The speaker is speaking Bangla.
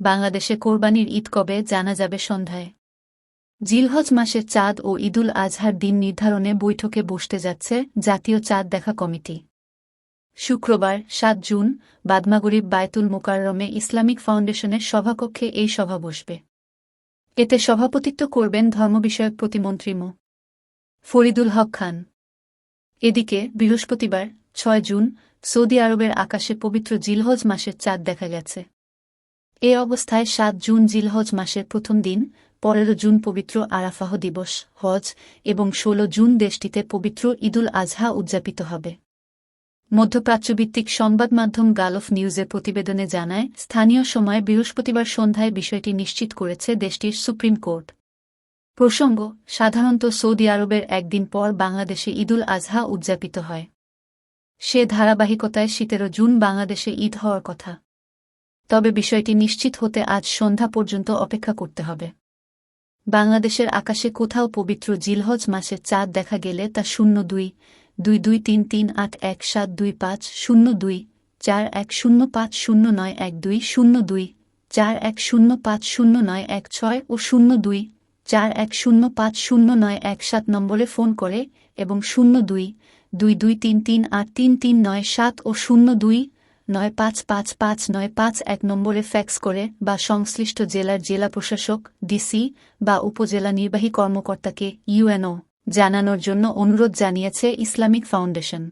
বাংলাদেশে কোরবানির ঈদ কবে জানা যাবে সন্ধ্যায়। জিলহজ মাসের চাঁদ ও ঈদুল আজহার দিন নির্ধারণে বৈঠকে বসতে যাচ্ছে জাতীয় চাঁদ দেখা কমিটি। শুক্রবার, সাত জুন, বাদমাগরিব বায়তুল মোকাররমে ইসলামিক ফাউন্ডেশনের সভাকক্ষে এই সভা বসবে। এতে সভাপতিত্ব করবেন ধর্মবিষয়ক প্রতিমন্ত্রী মো. ফরিদুল হক খান। এদিকে বৃহস্পতিবার, ছয় জুন, সৌদি আরবের আকাশে পবিত্র জিলহজ মাসের চাঁদ দেখা গেছে। এ অবস্থায় সাত জুন জিলহজ মাসের প্রথম দিন, পনেরো জুন পবিত্র আরাফাহ দিবস, হজ এবং ১৬ জুন দেশটিতে পবিত্র ঈদুল আজহা উদযাপিত হবে। মধ্যপ্রাচ্যভিত্তিক সংবাদ মাধ্যম গালফ নিউজের প্রতিবেদনে জানায়, স্থানীয় সময় বৃহস্পতিবার সন্ধ্যায় বিষয়টি নিশ্চিত করেছে দেশটির সুপ্রিম কোর্ট। প্রসঙ্গ, সাধারণত সৌদি আরবের একদিন পর বাংলাদেশে ঈদুল আজহা উদযাপিত হয়। সে ধারাবাহিকতায় সতেরো জুন বাংলাদেশে ঈদ হওয়ার কথা। তবে বিষয়টি নিশ্চিত হতে আজ সন্ধ্যা পর্যন্ত অপেক্ষা করতে হবে। বাংলাদেশের আকাশে কোথাও পবিত্র জিলহজ মাসের চাঁদ দেখা গেলে তা শূন্য দুই দুই দুই তিন তিন আট এক সাত দুই পাঁচ শূন্য দুই, চার এক শূন্য পাঁচ শূন্য নয় এক দুই শূন্য দুই, চার এক শূন্য পাঁচ শূন্য নয় এক ছয় ও শূন্য দুই, চার এক শূন্য পাঁচ শূন্য নয় এক সাত নম্বরে ফোন করে এবং শূন্য দুই দুই দুই তিন তিন আট তিন তিন নয় সাত ও শূন্য দুই নয় পাঁচ পাঁচ পাঁচ নয় পাঁচ এক নম্বরে ফ্যাক্স করে বা সংশ্লিষ্ট জেলার জেলা প্রশাসক, ডিসি বা উপজেলা নির্বাহী কর্মকর্তাকে ইউএনও জানানোর জন্য অনুরোধ জানিয়েছে ইসলামিক ফাউন্ডেশন।